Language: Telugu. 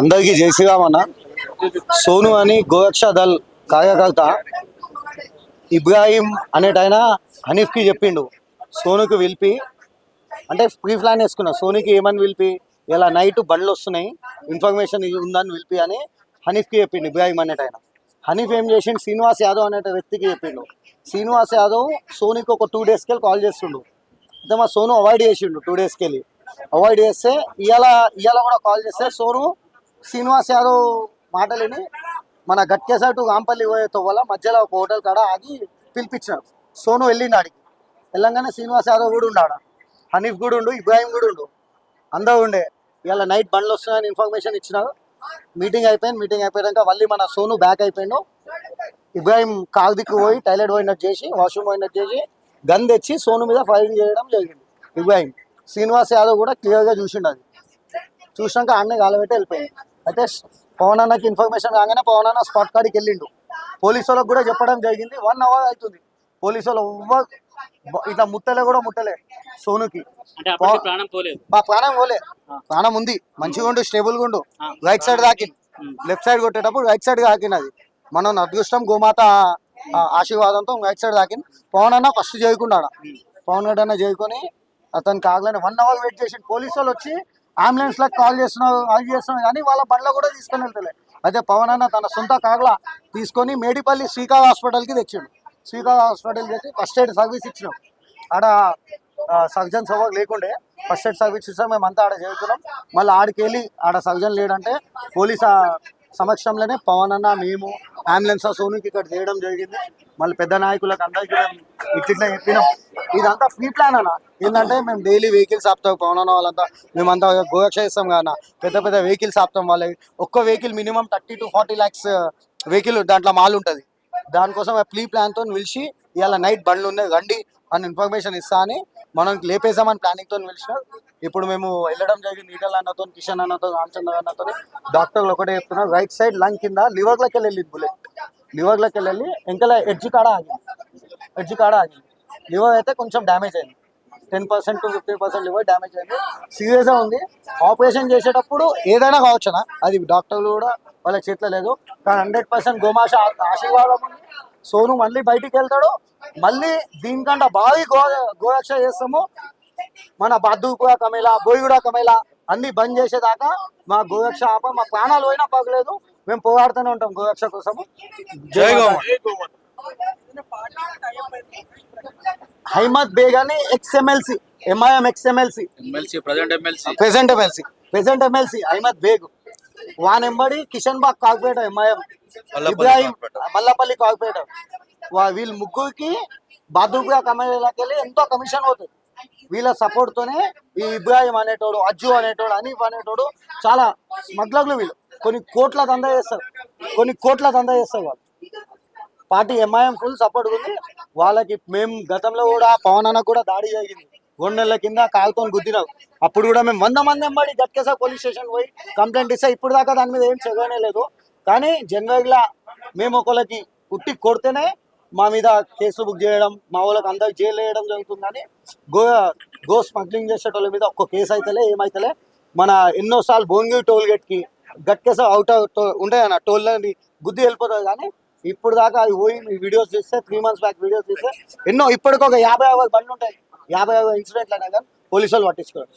అందరికీ జై శ్రీరామ్ సోను అని గోరక్ష దళ్ కార్యకర్త ఇబ్రాహీం అనేటాయన హనీఫ్కి చెప్పిండు. సోనుకి పిలిపి అంటే ప్రీ ప్లాన్ వేసుకున్నా సోనుకి ఏమని పిలిపి ఇలా నైట్ బండ్లు వస్తున్నాయి ఇన్ఫర్మేషన్ ఉందని పిలిపి అని హనీఫ్కి చెప్పిండు ఇబ్రాహీం అనేటైన హనీఫ్ ఏం చేసిండు? శ్రీనివాస్ యాదవ్ అనే వ్యక్తికి చెప్పిండు. శ్రీనివాస్ యాదవ్ సోనికి ఒక టూ డేస్కి వెళ్ళి కాల్ చేస్తుండు. అయితే మా సోను అవాయిడ్ చేసిండు టూ డేస్కి వెళ్ళి. అవాయిడ్ చేస్తే ఇవాళ ఇవాళ కూడా కాల్ చేస్తే సోను శ్రీనివాస్ యాదవ్ మాటలేని మన గట్కేసా టు రాంపల్లి పోయే తోవల మధ్యలో ఒక హోటల్ కాడ ఆగి పిలిపించినాడు సోను వెళ్ళిండు ఆడికి. వెళ్ళంగానే శ్రీనివాస్ యాదవ్ కూడా ఉన్నాడు హనీఫ్ కూడా ఉండు ఇబ్రాహిం కూడా ఉండు. అందరూ ఉండే. ఇవాళ నైట్ బండ్లు వస్తున్నాయని ఇన్ఫర్మేషన్ ఇచ్చినారు. మీటింగ్ అయిపోయింది. మీటింగ్ అయిపోయాక మళ్ళీ మన సోను బ్యాక్ అయిపోయిండు. ఇబ్రాహిం కాలు దిక్కు పోయి టైలెట్ పోయినట్టు చేసి వాష్రూమ్ పోయినట్టు చేసి గన్ తెచ్చి సోను మీద ఫైరింగ్ చేయడం జరిగింది ఇబ్రాహిం. శ్రీనివాస్ యాదవ్ కూడా క్లియర్గా చూసిండు అది. చూసినాక అన్నీ కాలబెట్టి వెళ్ళిపోయింది అయితే పవన్ అన్నకి ఇన్ఫర్మేషన్ రాగానే పవన్ అన్న స్పాట్ కాడికి వెళ్ళిండు. పోలీసు వాళ్ళకి కూడా చెప్పడం జరిగింది. వన్ అవర్ అవుతుంది. పోలీసు వాళ్ళు ఇట్లా ముట్టలే కూడా ముట్టలే సోనుకి. ప్రాణం పోలేదు. మా ప్రాణం పోలే. ప్రాణం ఉంది. మంచిగా ఉండు స్టేబుల్గా ఉండు. రైట్ సైడ్ దాకింది లెఫ్ట్ సైడ్ కొట్టేటప్పుడు రైట్ సైడ్ దాకినది మనం అదృష్టం గోమాత ఆశీర్వాదంతో రైట్ సైడ్ దాకింది. పవన్ అన్న ఫస్ట్ చేయకున్నాడు పవన్ గడ్ అన్న చేయకొని అతనికి ఆగలేని వన్ అవర్ వెయిట్ చేసి పోలీసు వాళ్ళు వచ్చి అంబులెన్స్లకు కాల్ చేస్తున్నారు కాల్ చేస్తున్నారు కానీ వాళ్ళ బండ్లో కూడా తీసుకొని వెళ్తలే. అయితే పవన్ అన్న తన సొంత కాగల తీసుకొని మేడిపల్లి శ్రీకాళ హాస్పిటల్కి తెచ్చాడు. శ్రీకాళ హాస్పిటల్ తెచ్చి ఫస్ట్ ఎయిడ్ సర్వీస్ ఇచ్చినాం. ఆడ సర్జన్ సభకు లేకుండే ఫస్ట్ ఎయిడ్ సర్వీస్ ఇస్తాం మేము అంతా ఆడ చేస్తున్నాం మళ్ళీ ఆడికి వెళ్ళి ఆడ సర్జన్ లేడంటే పోలీస్ సమక్షంలోనే పవన్ అన్న మేము అంబులెన్స్ ఆ సోనుకి ఇక్కడ చేయడం జరిగింది. మళ్ళీ పెద్ద నాయకులకు అందరికీ ఇట్లా చెప్పినాం. ఇదంతా ఫ్రీ ప్లాన్ అన్న. ఏంటంటే మేము డైలీ వెహికల్స్ ఆపుతాం పవన్ వాళ్ళంతా. మేమంతా గోరక్ష ఇస్తాం కానీ పెద్ద పెద్ద వెహికల్స్ ఆపుతాం వాళ్ళకి ఒక్క vehicle minimum thirty to forty lakhs vehicle దాంట్లో మాల్ ఉంటుంది. దానికోసం ప్లీ ప్లాన్తో పిలిచి ఇవాళ నైట్ బండ్లు ఉన్నాయి రండి అని ఇన్ఫర్మేషన్ ఇస్తా అని మనం లేపేసామని ప్లానింగ్తో పిలిచిన. ఇప్పుడు మేము వెళ్ళడం జరిగింది ఈటల్ అన్నతో కిషన్ అన్నతో రామచంద్ర అన్నతో. డాక్టర్లు ఒకటే చెప్తున్నారు రైట్ సైడ్ లంగ్ కింద లివర్లోకి వెళ్ళి బుల్లెట్. లివర్లోకి వెళ్ళి ఇంకా ఎడ్జ్ కాడ ఆగింది ఎడ్జ్ కాడ ఆగింది లివర్ అయితే కొంచెం డ్యామేజ్ అయింది. Ten percent to fifty percent liver damage అయింది. సీరియస్గా ఉంది. ఆపరేషన్ చేసేటప్పుడు ఏదైనా కావచ్చునా అది డాక్టర్లు కూడా వాళ్ళ చేతిలో లేదు. కానీ హండ్రెడ్ పర్సెంట్ గోమాష ఆశీర్వాదం ఉంది. సోను మళ్ళీ బయటికి వెళ్తాడు. మళ్ళీ దీనికంటే భారీ గో గోరక్ష చేస్తాము. మన బద్దుపుర కమేలా బోయిగూడ కమేలా అన్ని బంద్ చేసేదాకా మా గోరక్ష ఆప మా ప్రాణాలు పోయినా పగలేదు మేము పోరాడుతూనే ఉంటాం గోరక్ష కోసము. జై గోమా హైమద్ బేగ్ అని ex MLC MIM ex MLC MLC present MLC present MLC present MLC Ahmed Baig van ఎంబడి కిషన్ బాగ్ కాక్పేట ఎంఐఎం ఇబ్రాహిం మల్లపల్లి కాక్పేట. వీళ్ళ ముగ్గురికి బాదుగా వెళ్ళి ఎంతో కమిషన్ అవుతుంది వీళ్ళ సపోర్ట్ తోనే ఈ ఇబ్రాహిం అనేటోడు అజ్జు అనేటోడు అనీఫ్ అనేటోడు చాలా స్మగ్లర్లు వీళ్ళు. కొన్ని కోట్ల దందా చేస్తారు. కొన్ని కోట్ల దందా చేస్తారు వాళ్ళు. పార్టీ ఎంఐఎం ఫుల్ సపోర్ట్ ఉంది. వాళ్ళకి మేము గతంలో కూడా పవన్ అన్న కూడా దాడి జరిగింది. రెండు నెలల కింద కాలుతో గుద్దినాం. అప్పుడు కూడా మేము వంద మంది ఎంబడి గట్కేసా పోలీస్ స్టేషన్ పోయి కంప్లైంట్ ఇస్తే ఇప్పుడు దాకా దాని మీద ఏం చదవనే లేదు. కానీ జనరల్గా మేము ఒకళ్ళకి పుట్టి కొడితేనే మా మీద కేసులు బుక్ చేయడం మా వాళ్ళకి అందరికి జైలు వేయడం జరుగుతుందని గో గో స్మగ్లింగ్ చేసేటోళ్ళ మీద ఒక్క కేసు అయితేలే ఏమైతేలే మన ఎన్నోసార్లు భోంగి టోల్ గేట్కి గట్కేసా అవుట్ ఉంటాయి అన్న టోల్ గుద్ది వెళ్ళిపోతుంది కానీ ఇప్పుడు దాకా అది పోయి మీ వీడియోస్ చూస్తే త్రీ మంత్స్ బ్యాక్ వీడియోస్ చూస్తే ఎన్నో ఇప్పటికొక యాభై యాభై బండ్లు ఉంటాయి యాభై యాభై ఇన్సిడెంట్లు అయినా కానీ పోలీసు వాళ్ళు పట్టించుకోరు.